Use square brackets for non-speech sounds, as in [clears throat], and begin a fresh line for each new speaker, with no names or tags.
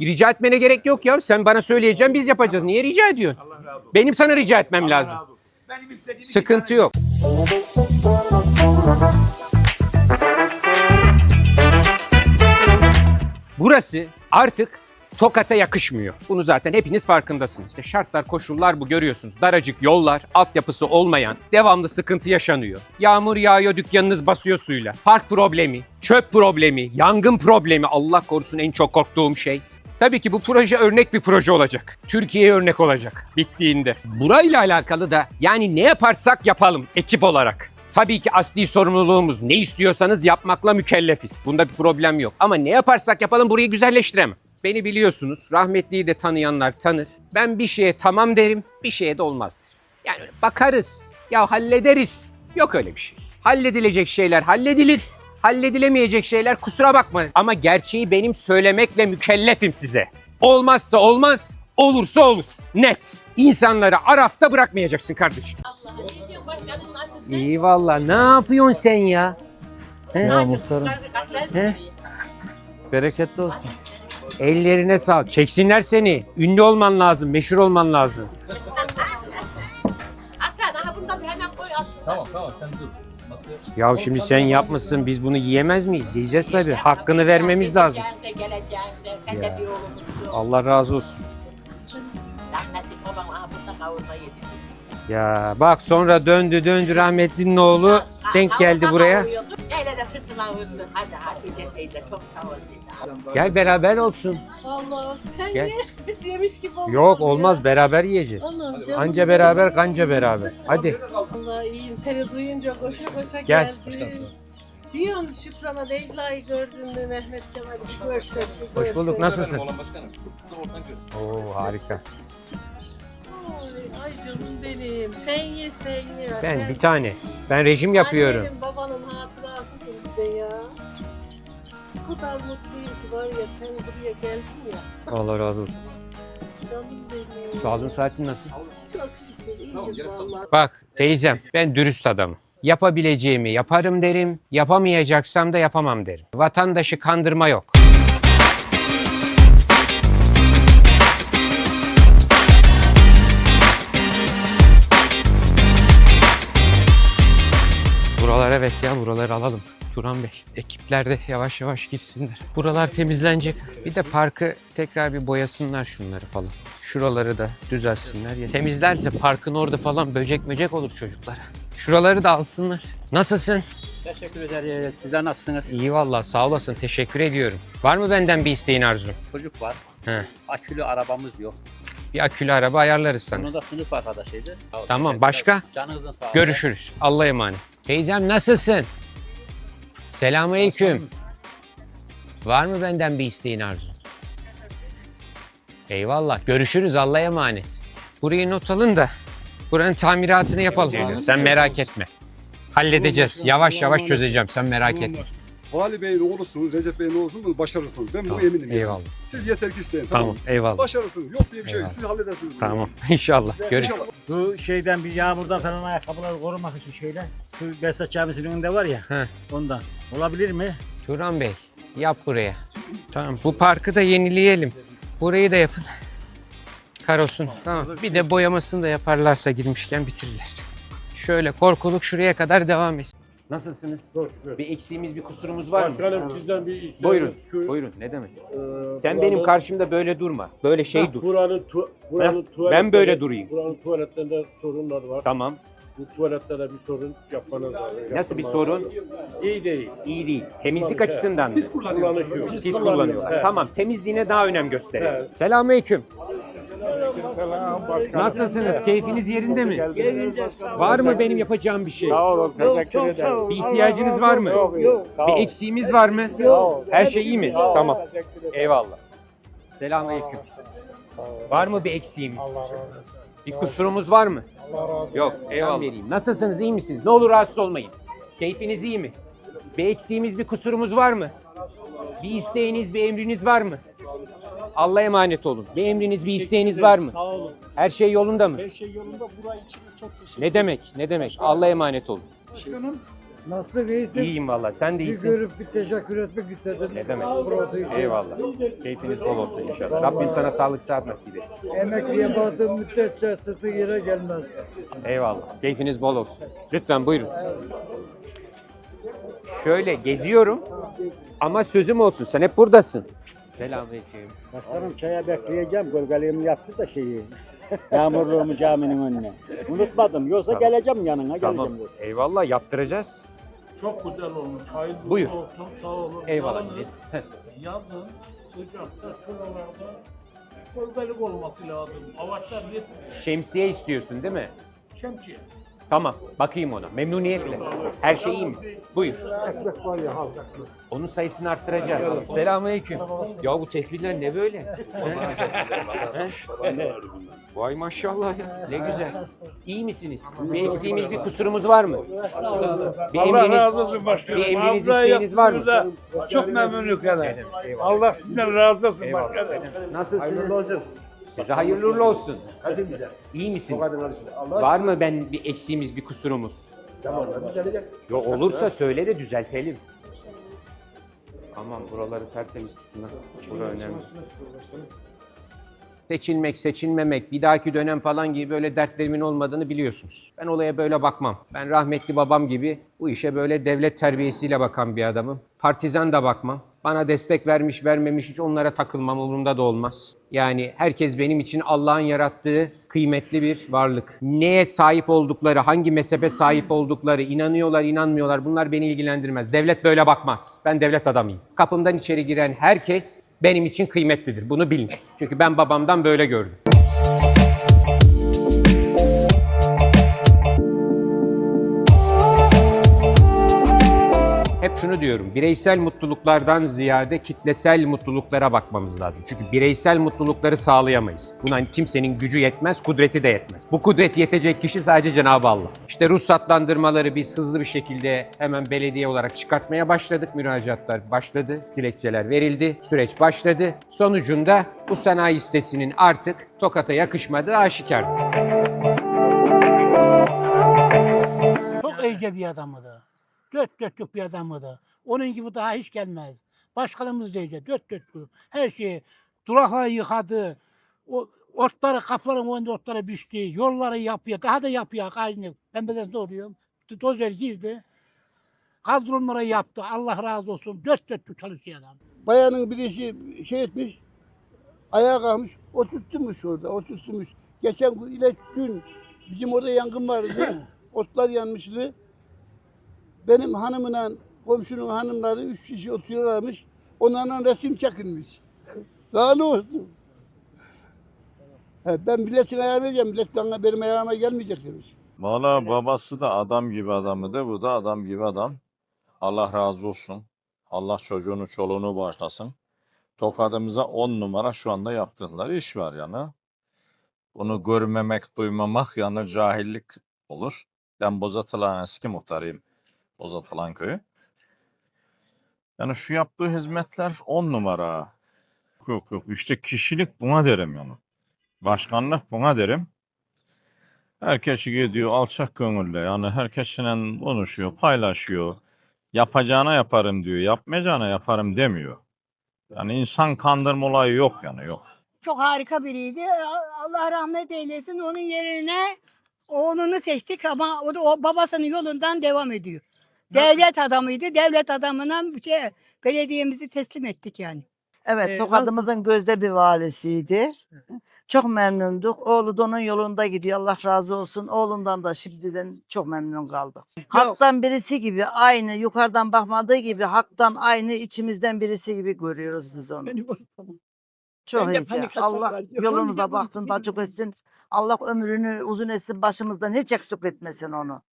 Rica etmene gerek yok ya. Sen bana söyleyeceksin biz yapacağız. Niye rica ediyorsun?
Allah razı olsun.
Benim sana rica etmem
Allah
lazım.
razı olsun. Benim istediğim iki
Sıkıntı
tane-
yok. Burası artık Tokat'a yakışmıyor. Bunu zaten hepiniz farkındasınız. İşte şartlar, koşullar bu görüyorsunuz. Daracık yollar, altyapısı olmayan, devamlı sıkıntı yaşanıyor. Yağmur yağıyor, dükkanınız basıyor suyla. Park problemi, çöp problemi, yangın problemi Allah korusun en çok korktuğum şey. Tabii ki bu proje örnek bir proje olacak. Türkiye'ye örnek olacak bittiğinde. Burayla alakalı da yani ne yaparsak yapalım ekip olarak. Tabii ki asli sorumluluğumuz ne istiyorsanız yapmakla mükellefiz. Bunda bir problem yok. Ama ne yaparsak yapalım burayı güzelleştiremem. Beni biliyorsunuz. Rahmetliyi de tanıyanlar tanır. Ben bir şeye tamam derim, bir şeye de olmaz derim. Yani bakarız. Ya hallederiz. Yok öyle bir şey. Halledilecek şeyler halledilir. Halledilemeyecek şeyler kusura bakma. Ama gerçeği benim söylemekle mükellefim size. Olmazsa olmaz, olursa olur. Net. İnsanları arafta bırakmayacaksın kardeşim.
Allah ne diyorsun başkanım nasılsın?
İyi valla. Ne yapıyorsun sen ya? He?
Ya muhtarım.
He?
Bereketli olsun.
Ellerine sağ. Çeksinler seni. Ünlü olman lazım, meşhur olman lazım.
Aslan aha bundan da hemen koy aslında.
Tamam tamam sen dur.
Ya şimdi sen yapmışsın, biz bunu yiyemez miyiz? Yiyeceğiz tabii. Hakkını vermemiz lazım.
De.
Ya.
bir.
Allah razı olsun.
Rahmetli babam aha burada kavurma yedi.
Ya bak sonra döndü döndü rahmetlinin oğlu denk geldi
Kavurma
buraya.
kavuruyordu. Öyle de sırtına vurdu. Hadi Hatice teyze çok sağ ol.
Gel beraber olsun.
Allah sen
Gel.
ye. [laughs] Biz yemiş gibi olmaz
Yok
ya.
olmaz beraber yiyeceğiz.
Anam, canım
Anca beraber kanca beraber. Hadi
Allah iyiyim. Seni duyunca koşa koşa
Gel.
geldim. Diyorum Şükran'a Necla'yı gördün mü Mehmet Kemal'i bir
Hoş bulduk. Nasılsın? Oo harika.
Ay, ay canım benim. Sen ye sen ye.
Ben
sen...
bir tane. Ben rejim yapıyorum.
Annenin kadar mutluyum ki var ya sen buraya geldin ya.
Allah razı olsun.
Canım benim.
Sağlığın saatin nasıl?
Çok şükür iyiyiz valla.
Bak teyzem ben dürüst adamım. Yapabileceğimi yaparım derim, yapamayacaksam da yapamam derim. Vatandaşı kandırma yok. Buralar evet ya buraları alalım. Turan Bey, ekipler de yavaş yavaş girsinler. Buralar temizlenecek. Bir de parkı tekrar bir boyasınlar şunları falan. Şuraları da düzelsinler. Ya Temizlerse parkın orada falan böcek böcek olur çocuklara. Şuraları da alsınlar. Nasılsın?
Teşekkür ederiz. Sizler nasılsınız?
İyi vallahi sağ olasın. Teşekkür ediyorum. Var mı benden bir isteğin Arzu?
Çocuk var.
He.
Akülü arabamız yok.
Bir akülü araba ayarlarız sana.
Bunun da sınıf arkadaşıydı.
Tamam başka?
Canınızın sağlığı.
Görüşürüz. Allah'a emanet. Teyzem nasılsın? Selamünaleyküm. Var mı benden bir isteğin Arzu? Eyvallah. Görüşürüz. Allah'a emanet. Burayı not alın da buranın tamiratını yapalım. Sen merak etme. Halledeceğiz. Yavaş yavaş çözeceğim. Sen merak etme.
Vali Bey'in oğlusunuz, Recep Bey'in oğlusunuz, başarırsınız. Ben
Tamam,
buna eminim. yani.
Eyvallah.
Siz yeter ki isteyin. Tamam.
Tamam. Eyvallah.
Başarırsınız. Yok diye bir şey. yok.
Eyvallah.
Siz halledersiniz. bunu.
Tamam. [laughs] İnşallah. Görüş.
İnşallah.
Bu şeyden bir yağmurdan falan ayakkabıları korumak için şeyler. Şu Besat Camisi'nin önünde var ya.
He.
Ondan. Olabilir mi?
Turan Bey yap buraya. Tamam bu parkı da yenileyelim. Burayı da yapın. Karosun. Tamam. Bir de boyamasını da yaparlarsa girmişken bitirirler. Şöyle korkuluk şuraya kadar devam etsin. Nasılsınız? Bir eksiğimiz, bir kusurumuz var mı?
Başkanım sizden bir isteğim.
Buyurun.
Şu,
Buyurun. Ne demek?
e,
Sen
buranın-
benim karşımda böyle durma. Böyle şey
Ha,
dur.
Buranın, tu, buranın
Heh,
tuvaletleri-
ben böyle durayım.
Buranın tuvaletlerinde sorunlar var.
Tamam.
Bu tuvaletlerde bir sorun yapmanız lazım.
Nasıl bir sorun?
İyi değil.
İyi değil. Temizlik
Kullanış,
açısından mı?
Pis kullanışıyor.
Pis kullanıyorlar.
He.
Tamam. Temizliğine daha önem gösterelim.
Evet.
Selamünaleyküm.
Selam başkanım.
Nasılsınız? Keyfiniz yerinde mi? Var mı benim yapacağım bir şey?
Sağ olun. Teşekkür ederim.
Bir ihtiyacınız var mı?
Yok yok. Sağ
Bir eksiğimiz var mı?
Yok.
Her şey iyi mi?
Sağ
Tamam.
teşekkür ederim.
Eyvallah. Selamünaleyküm. Var mı bir eksiğimiz? Bir kusurumuz var mı? Yok. Eyvallah. Vereyim. Nasılsınız? iyi misiniz? Ne olur rahatsız olmayın. Keyfiniz iyi mi? Bir eksiğimiz, bir kusurumuz var mı? Bir isteğiniz, bir emriniz var mı? Allah'a emanet olun. Bir emriniz, bir isteğiniz var mı?
Sağ olun.
Her şey yolunda mı?
Her şey yolunda. Burayı için çok teşekkür
Ne demek? Ne demek? Allah'a emanet olun.
Başkanım,
Nasılsın iyisin?
İyiyim valla. Sen de
Bir
iyisin.
görüp bir teşekkür etmek istedim.
Ne demek?
İçin.
Eyvallah. Keyfiniz bol olsun inşallah. Rabbim sana sağlık sıhhat nasip etsin.
Emekliye baktığım müddetçe sırtı yere gelmez.
Eyvallah. Keyfiniz bol olsun. Lütfen buyurun. Şöyle geziyorum ama sözüm olsun. Sen hep buradasın. Selamünaleyküm.
Başkanım çaya bekleyeceğim. Gölgeliğimi yaptı da şeyi. [laughs] Yağmurluğumu caminin önüne. Unutmadım. Yoksa
Tamam.
geleceğim yanına.
Tamam.
Geleceğim. yoksa.
Eyvallah yaptıracağız.
Çok güzel olmuş. Hayırlı
Buyur.
olsun. Sağ olun.
Eyvallah.
Yalnız Yazın sıcakta şuralarda gölgelik olması lazım. Ağaçlar yetmiyor.
Şemsiye istiyorsun değil mi?
Şemsiye.
Tamam. Bakayım ona. Memnuniyetle. Her şey iyi mi? Buyur. Onun sayısını arttıracağız. Selamünaleyküm. Ya bu tesbihler ne böyle? Vay maşallah ya. Ne güzel. İyi misiniz? Bir eksiğimiz, bir kusurumuz var mı? Bir
Allah
emriniz,
razı olsun başkanım.
bir emriniz,
Allah
isteğiniz var mı?
Çok memnunum kadar.
Eyvallah.
Allah sizden razı olsun başkanım.
Nasılsınız? Size hayırlı uğurlu olsun. İyi misiniz? Var mı ben bir eksiğimiz, bir kusurumuz? Yok olursa söyle de düzeltelim. Aman buraları tertemiz tutun. Bura önemli. Seçilmek, seçilmemek, bir dahaki dönem falan gibi böyle dertlerimin olmadığını biliyorsunuz. Ben olaya böyle bakmam. Ben rahmetli babam gibi bu işe böyle devlet terbiyesiyle bakan bir adamım. Partizan da bakmam. Bana destek vermiş vermemiş hiç onlara takılmam umurumda da olmaz. Yani herkes benim için Allah'ın yarattığı kıymetli bir varlık. Neye sahip oldukları, hangi mezhebe sahip oldukları, inanıyorlar, inanmıyorlar bunlar beni ilgilendirmez. Devlet böyle bakmaz. Ben devlet adamıyım. Kapımdan içeri giren herkes benim için kıymetlidir. Bunu bilin. Çünkü ben babamdan böyle gördüm. Şunu diyorum, bireysel mutluluklardan ziyade kitlesel mutluluklara bakmamız lazım. Çünkü bireysel mutlulukları sağlayamayız. Buna kimsenin gücü yetmez, kudreti de yetmez. Bu kudret yetecek kişi sadece Cenab-ı Allah. İşte ruhsatlandırmaları biz hızlı bir şekilde hemen belediye olarak çıkartmaya başladık. Müracaatlar başladı, dilekçeler verildi, süreç başladı. Sonucunda bu sanayi sitesinin artık Tokat'a yakışmadığı aşikardı.
Çok iyice bir adamıydı. Dört dörtlük bir adamıydı. Onun gibi daha hiç gelmez. Başkanımız da iyice dört dörtlük. Her şeyi durakları yıkadı. O otları kapıların önünde otları biçti. Yolları yapıyor. Daha da yapıyor. Aynı. Ben beden doğruyum. Dozer girdi. Kaldırımları yaptı. Allah razı olsun. Dört dörtlük çalışıyor adam.
Bayanın birisi şey etmiş, ayağa kalkmış, oturtmuş orada, oturtmuş. Geçen gün, ilaç gün bizim orada yangın vardı, [clears throat] otlar yanmıştı. Benim hanımla komşunun hanımları üç kişi oturuyorlarmış, onlarla resim çekilmiş. Daha ne olsun? Ben milletin ayağına vereceğim, millet bana benim ayağıma gelmeyecek demiş.
Valla babası da adam gibi adamıydı. Bu da adam gibi adam. Allah razı olsun. Allah çocuğunu çoluğunu bağışlasın. Tokadımıza on numara şu anda yaptıkları iş var yani. Bunu görmemek, duymamak yani cahillik olur. Ben Bozatılan eski muhtarıyım. Bozatılan köyü. Yani şu yaptığı hizmetler on numara. Yok yok işte kişilik buna derim yani. Başkanlık buna derim. Herkes gidiyor alçak gönüllü yani herkesle konuşuyor, paylaşıyor. Yapacağına yaparım diyor, yapmayacağına yaparım demiyor. Yani insan kandırma olayı yok yani yok.
Çok harika biriydi. Allah rahmet eylesin. Onun yerine oğlunu seçtik ama o da o babasının yolundan devam ediyor. Devlet adamıydı. Devlet adamına şey, belediyemizi teslim ettik yani.
Evet,
Ee,
tokadımızın gözde bir valisiydi. Çok memnunduk. Oğlu da onun yolunda gidiyor. Allah razı olsun. Oğlundan da şimdiden çok memnun kaldık. Halktan birisi gibi aynı yukarıdan bakmadığı gibi haktan aynı içimizden birisi gibi görüyoruz biz onu. Çok
Ben de
iyice.
panik atak
Allah
var.
yolunu da
Yapamıyorum.
baktın da açık etsin. Allah ömrünü uzun etsin başımızdan hiç eksik etmesin onu.